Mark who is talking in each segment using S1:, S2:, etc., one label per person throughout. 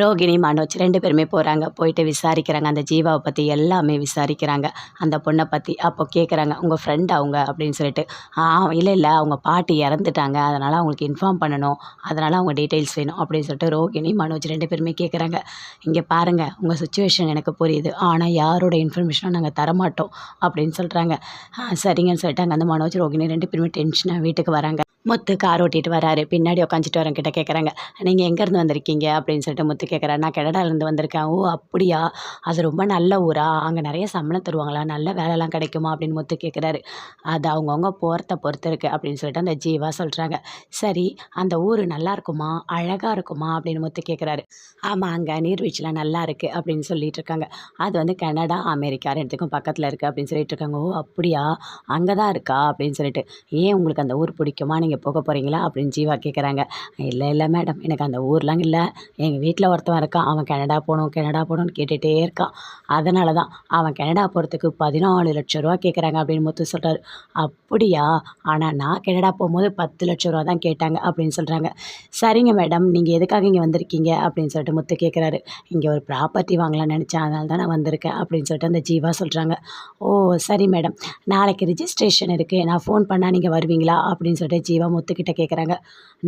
S1: ரோகிணி மனோஜ் ரெண்டு பேருமே போகிறாங்க போயிட்டு விசாரிக்கிறாங்க. அந்த ஜீவாவை பற்றி எல்லாமே விசாரிக்கிறாங்க. அந்த பொண்ணை பற்றி அப்போ கேட்குறாங்க உங்கள் ஃப்ரெண்ட் அவங்க அப்படின்னு சொல்லிட்டு. ஆ இல்லை இல்லை. அவங்க பாட்டி இறந்துட்டாங்க. அதனால் அவங்களுக்கு இன்ஃபார்ம் பண்ணணும். அதனால் அவங்க டீட்டெயில்ஸ் வேணும். அப்படின்னு சொல்லிட்டு ரோகிணி மனோஜ் ரெண்டு பேருமே கேட்குறாங்க இங்கே பாருங்கள் உங்கள் சுச்சுவேஷன் எனக்கு புரியுது. ஆனால் யாரோட இன்ஃபர்மேஷனும் நாங்கள் தரமாட்டோம். அப்படின்னு சொல்கிறாங்க சரிங்கன்னு சொல்லிட்டு அங்கே அந்த மனோஜ் ரோகிணி ரெண்டு பேருமே டென்ஷனாக வீட்டுக்கு வராங்க. முத்து கார் ஓட்டிகிட்டு வராரு. பின்னாடி உட்காந்துட்டு வரங்கிட்ட கேட்குறாங்க நீங்கள் எங்கேருந்து வந்திருக்கீங்க? அப்படின்னு சொல்லிட்டு முத்து கேட்குறாரு நான் கனடாலேருந்து வந்திருக்கேன். ஓ அப்படியா? அது ரொம்ப நல்ல ஊரா? அங்கே நிறைய சம்பளம் தருவாங்களா? நல்ல வேலைலாம் கிடைக்குமா? அப்படின்னு முத்து கேட்குறாரு அது அவங்கவுங்க போகிறத பொறுத்து இருக்குது அப்படின்னு சொல்லிட்டு அந்த ஜீவா சொல்கிறாங்க சரி அந்த ஊர் நல்லா இருக்குமா? அழகாக இருக்குமா? அப்படின்னு முத்து கேட்குறாரு ஆமாம் அங்கே நீர்வீழ்ச்சிலாம் நல்லா இருக்குது அப்படின்னு சொல்லிட்டு இருக்காங்க. அது வந்து கனடா அமெரிக்கா ரெண்டுத்துக்கும் பக்கத்தில் இருக்குது அப்படின்னு சொல்லிட்டு இருக்காங்க. ஓ அப்படியா? அங்கே தான் இருக்கா? அப்படின்னு சொல்லிட்டு. ஏன் உங்களுக்கு அந்த ஊர் பிடிக்குமா? நீங்கள் போக போகிறீங்களா அப்படின்னு ஜீவா கேட்குறாங்க இல்லை இல்லை மேடம். எனக்கு அந்த ஊர்லாம் இல்லை. எங்கள் வீட்டில் ஒருத்தவன் இருக்கான். அவன் கனடா போகணும் கனடா போகணும்னு கேட்டுகிட்டே இருக்கான். அதனால தான் அவன் கனடா போகிறதுக்கு பதினாலு லட்ச ரூபா கேட்குறாங்க அப்படின்னு முத்து சொல்கிறாரு அப்படியா? ஆனால் நான் கனடா போகும்போது பத்து லட்ச ரூபா தான் கேட்டாங்க அப்படின்னு சொல்கிறாங்க சரிங்க மேடம். நீங்கள் எதுக்காக இங்கே வந்திருக்கீங்க? அப்படின்னு சொல்லிட்டு முத்து கேட்குறாரு இங்கே ஒரு ப்ராப்பர்ட்டி வாங்கலாம்னு நினச்சேன். அதனால தான் நான் வந்திருக்கேன் அப்படின்னு சொல்லிட்டு அந்த ஜீவா சொல்கிறாங்க ஓ சரி மேடம். நாளைக்கு ரிஜிஸ்ட்ரேஷன் இருக்குது நான் ஃபோன் பண்ணால் நீங்கள் வருவீங்களா? அப்படின்னு சொல்லிட்டு ஜீவா முத்துக்கிட்ட கேட்குறாங்க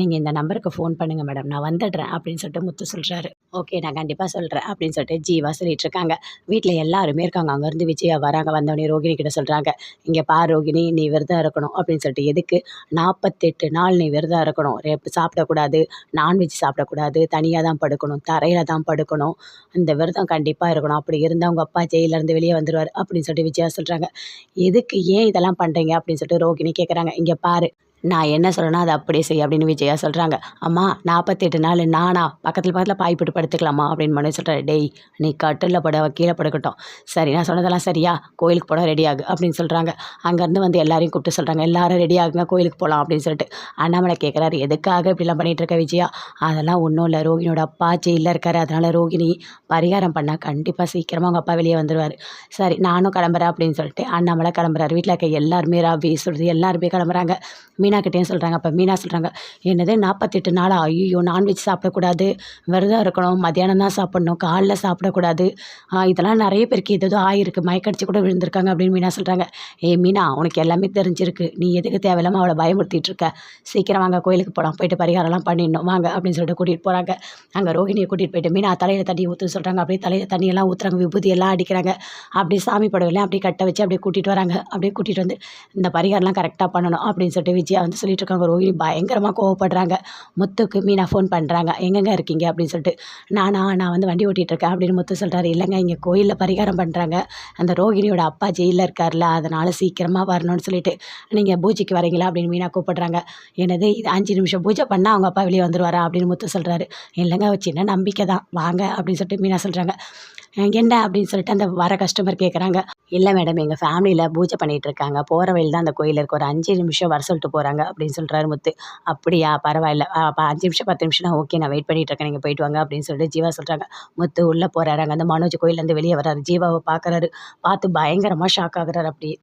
S1: நீங்கள் இந்த நம்பருக்கு ஃபோன் பண்ணுங்கள் மேடம் நான் வந்துடுறேன் அப்படின்னு சொல்லிட்டு முத்து சொல்கிறாரு ஓகே நான் கண்டிப்பாக சொல்கிறேன் அப்படின்னு சொல்லிட்டு ஜீவா சொல்லிட்டு இருக்காங்க. வீட்டில் எல்லாருமே இருக்காங்க. அங்கேருந்து விஜயா வராங்க. வந்தோடனே ரோகிணி கிட்ட சொல்கிறாங்க இங்கே பார் ரோகிணி நீ விரதம் இருக்கணும் அப்படின்னு சொல்லிட்டு எதுக்கு? நாற்பத்தெட்டு நாள் நீ விரதம் இருக்கணும். ரேப்பு சாப்பிடக்கூடாது நான்வெஜ் சாப்பிடக்கூடாது தனியாக தான் படுக்கணும் தரையில் தான் படுக்கணும். அந்த விரதம் கண்டிப்பாக இருக்கணும். அப்படி இருந்தால் உங்கள் அப்பா ஜெயிலேருந்து வெளியே வந்துடுவார் அப்படின்னு சொல்லிட்டு விஜயா சொல்கிறாங்க எதுக்கு ஏன் இதெல்லாம் பண்ணுறீங்க அப்படின்னு சொல்லிட்டு ரோகிணி கேட்குறாங்க இங்கே பாரு நான் என்ன சொல்லணும் அதை அப்படியே செய் அப்படின்னு விஜயா சொல்கிறாங்க அம்மா நாற்பத்தெட்டு நாள் நானா? பக்கத்தில் பக்கத்தில் பாய் போட்டு படுத்துக்கலாமா? அப்படின்னு மனு சொல்கிறாரு டேய் நீ கட்டில் பட கீழே படுக்கட்டும். சரி நான் சொன்னதெல்லாம் சரியா? கோயிலுக்கு போட ரெடி ஆகு அப்படின்னு சொல்கிறாங்க அங்கேருந்து வந்து எல்லாரையும் கூப்பிட்டு சொல்கிறாங்க எல்லாரும் ரெடி ஆகுங்க கோயிலுக்கு போகலாம் அப்படின்னு சொல்லிட்டு. அண்ணாமலை கேட்குறாரு எதுக்காக இப்படிலாம் பண்ணிகிட்டு இருக்க விஜயா? அதெல்லாம் ஒன்றும் இல்லை. ரோகிணியோட அப்பா ஜெயிலில் இருக்காரு. அதனால் ரோகிணி பரிகாரம் பண்ணால் கண்டிப்பாக சீக்கிரமாக அவங்க அப்பா வெளியே வந்துடுவார் சரி நானும் கிளம்புறேன் அப்படின்னு சொல்லிட்டு அண்ணாமலை கிளம்புறாரு. வீட்டில் இருக்க எல்லாருமே ராபி சொல்கிறது எல்லாருமே கிளம்புறாங்க. மீனா கிட்டேயும் சொல்கிறாங்க அப்போ மீனா சொல்கிறாங்க என்னது நாற்பத்தெட்டு நாள்? ஐயோ நான்வெஜ் சாப்பிடக்கூடாது. விரதம் இருக்கணும் மத்தியானம் தான் சாப்பிட்ணும் காலைல சாப்பிடக்கூடாது. இதெல்லாம் நிறைய பேருக்கு ஏதோ ஆயிருக்கு. மயக்கடிச்சு கூட விழுந்திருக்காங்க. அப்படின்னு மீனா சொல்கிறாங்க ஏய் மீனா உனக்கு எல்லாமே தெரிஞ்சிருக்கு. நீ எதுக்கு தேவையில்லாமல் அவளை பயமுறுத்திட்டு இருக்க? சீக்கிரம் வாங்க கோயிலுக்கு போகலாம் போயிட்டு பரிகாரம்லாம் பண்ணிடணும். வாங்க அப்படின்னு சொல்லிட்டு கூட்டிகிட்டு போகிறாங்க அங்கே ரோஹிணியை கூட்டிகிட்டு போயிட்டு மீனா தலையில் தண்ணி ஊற்று சொல்கிறாங்க அப்படியே தலையில் தண்ணியெல்லாம் ஊற்றுறாங்க விபூதி எல்லாம் அடிக்கிறாங்க. அப்படியே சாமி படவெல்லாம் அப்படியே கட்ட வச்சு அப்படியே கூட்டிகிட்டு வராங்க. அப்படியே கூட்டிகிட்டு வந்து இந்த பரிகாரம்லாம் கரெக்டாக பண்ணணும் அப்படின்னு சொல்லிட்டு விஜய் வந்து சொல்லிட்டு இருக்காங்க ரோஹிணி பயங்கரமாக கோவப்படுறாங்க. முத்துக்கு மீனா ஃபோன் பண்ணுறாங்க எங்கெங்க இருக்கீங்க? அப்படின்னு சொல்லிட்டு நானா நான் வந்து வண்டி ஓட்டிகிட்டு இருக்கேன் அப்படின்னு முத்து சொல்கிறாரு இல்லைங்க இங்கே கோயிலில் பரிகாரம் பண்ணுறாங்க அந்த ரோகிணியோட அப்பா ஜெயிலில் இருக்கார்ல அதனால் சீக்கிரமாக வரணும்னு சொல்லிட்டு நீங்கள் பூஜைக்கு வரீங்களா? அப்படின்னு மீனா கூப்பிடுறாங்க. என்னது இது அஞ்சு நிமிஷம் பூஜை பண்ணால் அவங்க அப்பா வெளியே வந்துருவாரா? அப்படின்னு முத்து சொல்கிறாரு இல்லைங்க சின்ன நம்பிக்கை தான் வாங்க. அப்படின்னு சொல்லிட்டு மீனா சொல்கிறாங்க என்ன? அப்படின்னு சொல்லிட்டு அந்த வர கஸ்டமர் கேட்குறாங்க இல்லை மேடம் எங்கள் ஃபேமிலியில் பூஜை பண்ணிகிட்டு இருக்காங்க. போகிற வழியில் தான் அந்த கோயில் இருக்குது ஒரு அஞ்சு நிமிஷம் வர சொல்லிட்டு போகிறாங்க அப்படின்னு சொல்கிறாரு முத்து. அப்படியா? பரவாயில்ல. அப்போ அஞ்சு நிமிஷம் பத்து நிமிஷம் ஓகே நான் வெயிட் பண்ணிகிட்ருக்கேன் இருக்கேன். நீங்கள் போயிட்டு வாங்க அப்படின்னு சொல்லிட்டு ஜீவா சொல்கிறாங்க முத்து உள்ளே போகிறாரு அங்கே அந்த மனோஜ் கோயிலேருந்து வெளியே வராரு ஜீவாவை பார்க்குறாரு பார்த்து பயங்கரமாக ஷாக் ஆகுறாரு அப்படியே.